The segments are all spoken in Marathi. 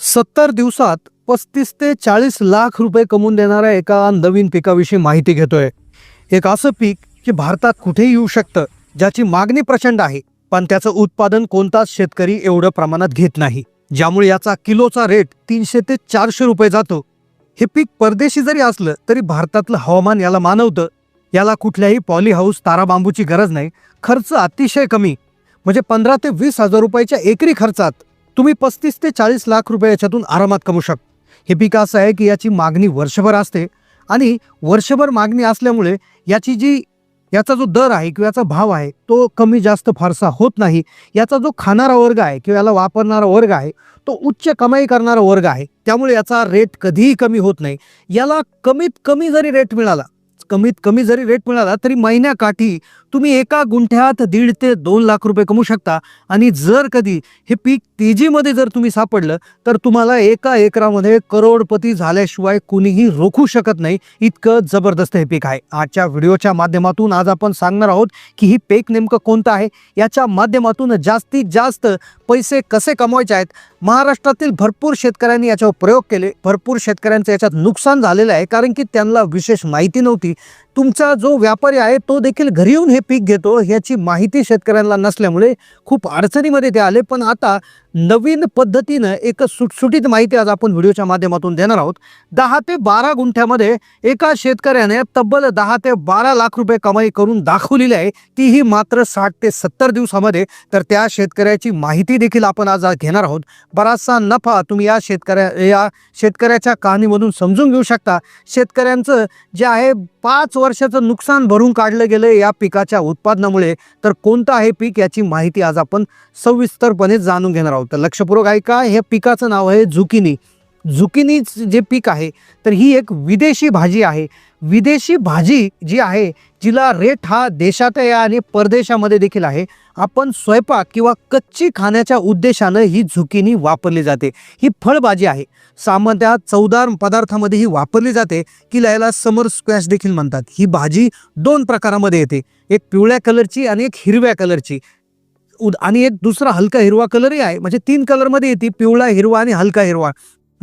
सत्तर दिवसात पस्तीस ते चाळीस लाख रुपये कमवून देणाऱ्या एका नवीन पिकाविषयी माहिती घेतोय. एक असं पीक जे भारतात कुठेही येऊ शकतं ज्याची मागणी प्रचंड आहे पण त्याचं उत्पादन कोणताच शेतकरी एवढं प्रमाणात घेत नाही. ज्यामुळे याचा किलोचा रेट तीनशे ते चारशे रुपये जातो. हे पीक परदेशी जरी असलं तरी भारतातलं हवामान याला मानवतं. याला कुठल्याही पॉली हाऊस ताराबांबूची गरज नाही. खर्च अतिशय कमी म्हणजे पंधरा ते वीस हजार रुपयाच्या एकरी खर्चात. तुम्ही पस्तीस ते चाळीस लाख रुपये याच्यातून आरामात कमवू शकता हे पीक असं आहे की याची मागणी वर्षभर असते आणि वर्षभर मागणी असल्यामुळे याची जी याचा जो दर आहे किंवा याचा भाव आहे तो कमी जास्त फारसा होत नाही. याचा जो खाणारा वर्ग आहे किंवा याला वापरणारा वर्ग आहे तो उच्च कमाई करणारा वर्ग आहे. त्यामुळे याचा रेट कधीही कमी होत नाही. याला कमीत कमी जरी रेट मिळाला कमीत कमी जरी रेट मिळाला तरी महिन्याकाठी तुम्ही एका गुंठ्यात दीड ते दोन लाख रुपये कमवू शकता. आणि जर कधी हे पीक तेजीमध्ये जर तुम्ही सापडलं तर तुम्हाला एका एकरामध्ये करोडपती झाल्याशिवाय कुणीही रोखू शकत नाही. इतकं जबरदस्त हे पीक आहे. आजच्या व्हिडिओच्या माध्यमातून आज आपण सांगणार आहोत की ही पीक नेमकं कोणतं आहे? याच्या माध्यमातून जास्तीत जास्त पैसे कसे कमवायचे आहेत? महाराष्ट्रातील भरपूर शेतकऱ्यांनी याच्यावर प्रयोग केले. भरपूर शेतकऱ्यांचं याच्यात नुकसान झालेलं आहे कारण की त्यांना विशेष माहिती नव्हती. तुमचा जो व्यापारी आहे तो देखील घरी येऊन हे पीक घेतो ह्याची माहिती शेतकऱ्यांना नसल्यामुळे खूप अडचणीमध्ये ते आले. पण आता नवीन पद्धतीनं एक सुटसुटीत माहिती आज आपण व्हिडिओच्या माध्यमातून देणार आहोत. दहा ते बारा गुंठ्यामध्ये एका शेतकऱ्याने तब्बल दहा ते बारा लाख रुपये कमाई करून दाखवलेली आहे. तीही मात्र साठ ते सत्तर दिवसामध्ये. तर त्या शेतकऱ्याची माहिती देखील आपण आज घेणार आहोत. बराचसा नफा तुम्ही या शेतकऱ्या या शेतकऱ्याच्या कहाणीमधून समजून घेऊ शकता. शेतकऱ्यांचं जे आहे पाच वर्षाचं नुकसान भरून काढलं गेलं या पिकाच्या उत्पादनामुळे. तर कोणतं आहे पीक याची माहिती आज आपण सविस्तरपणे जाणून घेणार आहोत. तर लक्षपूर्वक ऐका हे पिकाचं नाव आहे झुकिनी. झुकिनीच जे पीक आहे तर ही एक विदेशी भाजी आहे. विदेशी भाजी जी आहे जिला रेट हा देशात आहे आणि परदेशामध्ये देखील आहे. आपण स्वयंपाक किंवा कच्ची खाण्याच्या उद्देशानं ही झुकिनी वापरली जाते. ही फळभाजी आहे. सामान्यतः चवदार पदार्थामध्ये ही वापरली जाते. की याला समर स्क्वॅश देखील म्हणतात. ही भाजी दोन प्रकारामध्ये येते. एक पिवळ्या कलरची आणि एक हिरव्या कलरची. उद आणि एक दुसरा हलका हिरवा कलरही आहे. म्हणजे तीन कलरमध्ये येते. पिवळा हिरवा आणि हलका हिरवा.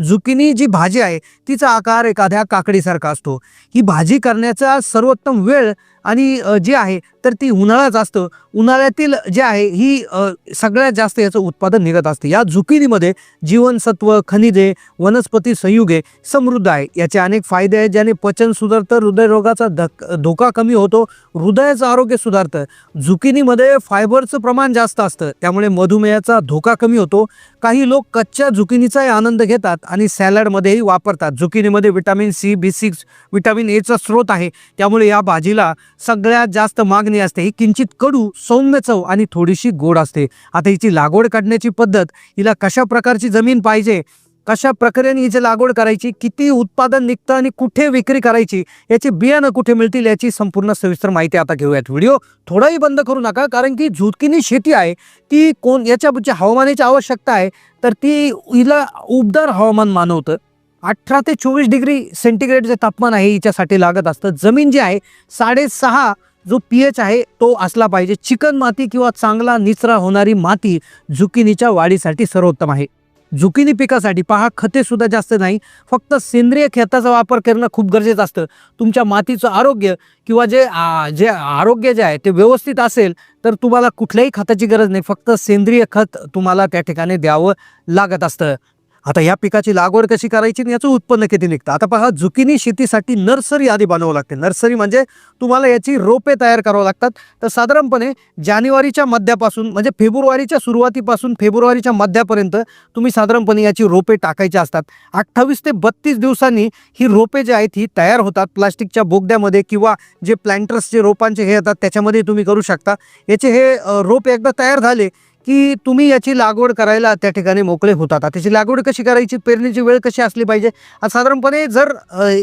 झुकिनी जी भाजी आहे तिचा आकार एखाद्या काकडीसारखा असतो. ही भाजी करण्याचा सर्वोत्तम वेळ आणि जे जी आहे तर ती उन्हाळाच असतं. उन्हाळ्यातील जे आहे ही सगळ्यात जास्त याचं उत्पादन निघत असते. या झुकिनीमध्ये जीवनसत्व खनिजे वनस्पती संयुगे समृद्ध आहे. याचे अनेक फायदे आहेत ज्याने पचन सुधारतं हृदयरोगाचा धक धोका कमी होतो हृदयाचं आरोग्य सुधारतं. झुकिनीमध्ये फायबरचं प्रमाण जास्त असतं. त्यामुळे मधुमेहाचा धोका कमी होतो. काही लोक कच्च्या झुकिनीचाही आनंद घेतात आणि सॅलडमध्येही वापरतात. झुकिनीमध्ये vitamin C B six vitamin एचा स्रोत आहे. त्यामुळे या भाजीला सगळ्यात जास्त मागणी असते. ही किंचित कडू सौम्य चव आणि थोडीशी गोड असते. आता हिची लागवड करण्याची पद्धत हिला कशा प्रकारची जमीन पाहिजे कशा प्रकारे हिची लागवड करायची किती उत्पादन निघतं आणि कुठे विक्री करायची याची बियाणं कुठे मिळतील याची संपूर्ण सविस्तर माहिती आता घेऊयात. व्हिडिओ थोडाही बंद करू नका कारण की झुटकीनी शेती आहे ती कोण याच्या हवामानाची आवश्यकता आहे तर ती हिला उबदार हवामान मानवतं. अठरा ते चोवीस डिग्री सेंटीग्रेड जे तापमान आहे हिच्यासाठी लागत असतं. जमीन जी आहे साडेसहा जो पी एच आहे तो असला पाहिजे. चिकन माती किंवा चांगला निचरा होणारी माती झुकिनीच्या वाढीसाठी सर्वोत्तम आहे. झुकिनी पिकासाठी पहा खते सुद्धा जास्त नाही. फक्त सेंद्रिय खताचा वापर करणं खूप गरजेचं असतं. तुमच्या मातीचं आरोग्य किंवा जे आ, जे आरोग्य जे आहे ते व्यवस्थित असेल तर तुम्हाला कुठल्याही खताची गरज नाही. फक्त सेंद्रिय खत तुम्हाला त्या ठिकाणी द्यावं लागत असतं. आता या पिकाची लागवड कशी करायची आणि याचं उत्पन्न किती निघतं? आता पहा झुकिनी शेतीसाठी नर्सरी आधी बनवावं लागते. नर्सरी म्हणजे तुम्हाला याची रोपे तयार करावं लागतात. तर साधारणपणे जानेवारीच्या मध्यापासून म्हणजे फेब्रुवारीच्या सुरुवातीपासून फेब्रुवारीच्या मध्यापर्यंत तुम्ही साधारणपणे याची रोपे टाकायची असतात. अठ्ठावीस ते बत्तीस दिवसांनी ही रोपे जे आहेत ही तयार होतात. प्लास्टिकच्या बोगद्यामध्ये किंवा जे प्लॅन्टर्स जे रोपांचे हे येतात त्याच्यामध्ये तुम्ही करू शकता. याचे हे रोप एकदा तयार झाले की तुम्ही याची लागवड करायला त्या ठिकाणी मोकळे होतात. आता त्याची लागवड कशी करायची? पेरणीची वेळ कशी असली पाहिजे? आता साधारणपणे जर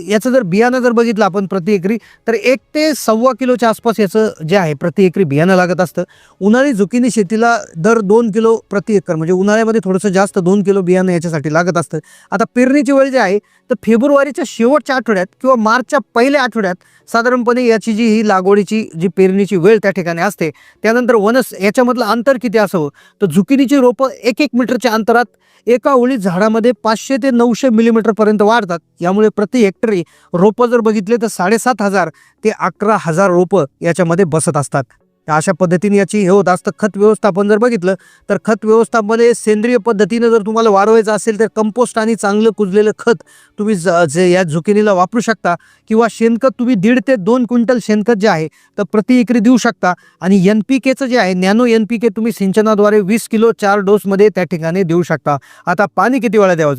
याचं जर बियाणं जर बघितलं आपण प्रति एकरी तर एक ते सव्वा किलोच्या आसपास याचं जे आहे प्रति एकरी बियाणं लागत असतं. उन्हाळी झुकिनी शेतीला दर दोन किलो प्रति एकर म्हणजे उन्हाळ्यामध्ये थोडंसं जास्त दोन किलो बियाणं याच्यासाठी लागत असतं. आता पेरणीची वेळ जी आहे तर फेब्रुवारीच्या शेवटच्या आठवड्यात किंवा मार्चच्या पहिल्या आठवड्यात साधारणपणे याची जी ही लागवडीची जी पेरणीची वेळ त्या ठिकाणी असते त्यानंतर वनस याच्यामधलं अंतर किती असावं? तर झुकिनीची रोपं एक एक मीटरच्या अंतरात एका ओळी झाडामध्ये पाचशे ते नऊशे मिलीमीटरपर्यंत वाढतात. यामुळे प्रति हेक्टरी रोपं जर बघितले तर साडेसात हजार ते अकरा हजार रोपं याच्यामध्ये बसत असतात. अशा पद्धतीने याची हे होत असतं. खत व्यवस्थापन जर बघितलं तर खत व्यवस्थापनामध्ये सेंद्रिय पद्धतीनं जर तुम्हाला वाढवायचं असेल तर कंपोस्ट आणि चांगलं कुजलेलं खत तुम्ही ज- जे या झुकिनीला वापरू शकता किंवा शेणखत तुम्ही दीड ते दोन क्विंटल शेणखत जे आहे तर प्रति एकरी देऊ शकता. आणि एन पी केचं जे आहे नॅनो एन पी के तुम्ही सिंचनाद्वारे वीस किलो चार डोसमध्ये त्या ठिकाणी देऊ शकता. आता पाणी किती वेळा द्यावं?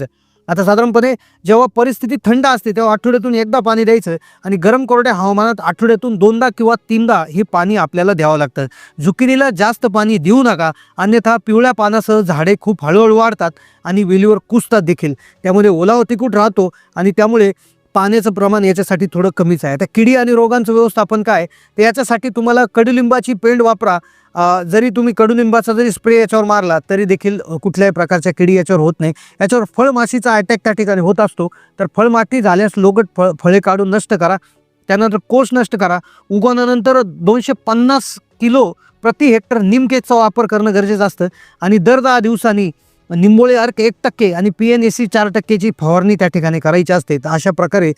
आता साधारणपणे जेव्हा परिस्थिती थंड असते तेव्हा आठवड्यातून एकदा पाणी द्यायचं आणि गरम कोरड्या हवामानात आठवड्यातून दोनदा किंवा तीनदा हे पाणी आपल्याला द्यावं लागतं. झुकिनीला जास्त पाणी देऊ नका अन्यथा पिवळ्या पानासह झाडे खूप हळूहळू वाढतात आणि वेलीवर कुसतात देखील. त्यामुळे ओलावा तिकूट राहतो आणि त्यामुळे पाण्याचं प्रमाण याच्यासाठी थोडं कमीच आहे. आता किडी आणि रोगांचं व्यवस्थापन काय तर याच्यासाठी तुम्हाला कडुलिंबाची पेंड वापरा. जरी तुम्ही कडुलिंबाचा जरी स्प्रे याच्यावर मारला तरी देखील कुठल्याही प्रकारच्या किडी याच्यावर होत नाही. याच्यावर फळमाशीचा अटॅक त्या ठिकाणी होत असतो. तर फळमाती झाल्यास लोगट फळ फळे काढून नष्ट करा. त्यानंतर कोष नष्ट करा. उगवल्यानंतर दोनशे पन्नास किलो प्रति हेक्टर निमकेचा वापर करणं गरजेचं असतं. आणि दर दहा दिवसांनी निंबोळे अर्क एक टक्के आणि पी एन एस सी चार टक्केची फवारणी त्या ठिकाणी करायची असते. तर अशा प्रकारे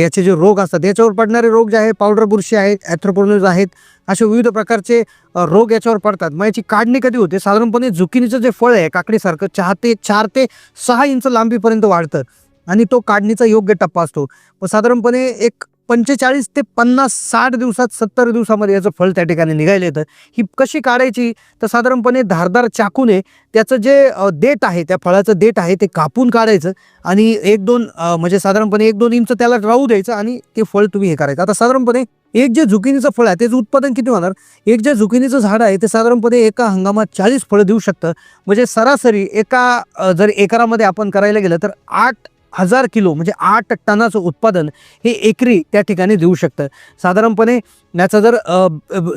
याचे जे रोग असतात याच्यावर पडणारे रोग जे आहे पावडर बुरशी आहेत ॲथ्रोपोनोज आहेत असे विविध प्रकारचे रोग याच्यावर पडतात. मग याची काढणी कधी होते? साधारणपणे झुकिनीचं जे फळ आहे काकडीसारखं चार ते चार ते सहा इंच लांबीपर्यंत वाढतं आणि तो काढणीचा योग्य टप्पा असतो. मग साधारणपणे एक पंचेचाळीस ते पन्नास साठ दिवसात सत्तर दिवसामध्ये याचं फळ त्या ठिकाणी निघायला येतं. ही कशी काढायची? तर साधारणपणे धारदार चाकूने त्याचं जे देठ आहे त्या फळाचं देठ आहे ते कापून काढायचं आणि एक दोन म्हणजे साधारणपणे एक दोन इंच त्याला राहू द्यायचं आणि ते फळ तुम्ही हे करायचं. आता साधारणपणे एक जे झुकिनीचं फळ आहे त्याचं उत्पादन किती होणार? एक जे झुकिनीचं झाड आहे ते साधारणपणे एका हंगामात चाळीस फळं देऊ शकतं. म्हणजे सरासरी एका जर एकरामध्ये आपण करायला गेलं तर आठ हजार किलो म्हणजे आठ टनाचं उत्पादन हे एकरी त्या ठिकाणी देऊ शकतं. साधारणपणे याचा जर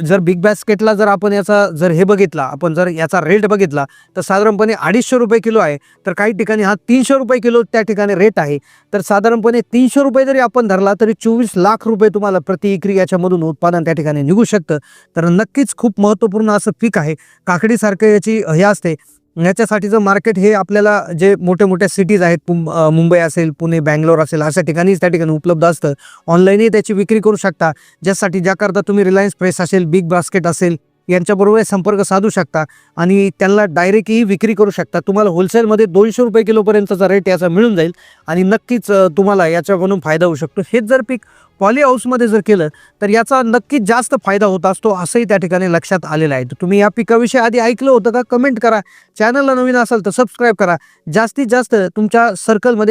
जर बिग बॅस्केटला जर आपण याचा जर हे बघितला आपण जर याचा रेट बघितला तर साधारणपणे अडीचशे रुपये किलो आहे. तर काही ठिकाणी हा तीनशे रुपये किलो त्या ठिकाणी रेट आहे. तर साधारणपणे तीनशे रुपये जरी आपण धरला तरी चोवीस लाख रुपये तुम्हाला प्रति एकरी याच्यामधून उत्पादन त्या ठिकाणी निघू शकतं. तर नक्कीच खूप महत्त्वपूर्ण असं पीक आहे. काकडीसारखं याची हे असते. याच्यासाठीचं मार्केट हे आपल्याला जे मोठ्या मोठ्या सिटीज आहेत मुंबई असेल पुणे बँगलोर असेल अशा ठिकाणीच त्या ठिकाणी उपलब्ध असतं. ऑनलाईनही त्याची विक्री करू शकता. ज्यासाठी ज्याकरता तुम्ही रिलायन्स प्रेस असेल बिग बास्केट असेल यांच्याबरोबर संपर्क साधू शकता आणि त्यांना डायरेक्टही विक्री करू शकता. तुम्हाला होलसेलमध्ये दोनशे रुपये किलोपर्यंतचा रेट याचा मिळून जाईल आणि नक्कीच तुम्हाला याच्याकडून फायदा होऊ शकतो. हेच जर पीक पॉली हाऊसमध्ये जर केलं तर याचा नक्कीच जास्त फायदा होत असतो असंही त्या ठिकाणी लक्षात आलेलं आहे. तर तुम्ही या पिकाविषयी आधी ऐकलं होतं का? कमेंट करा. चॅनलला नवीन असाल तर सबस्क्राईब करा. जास्तीत जास्त तुमच्या सर्कलमध्ये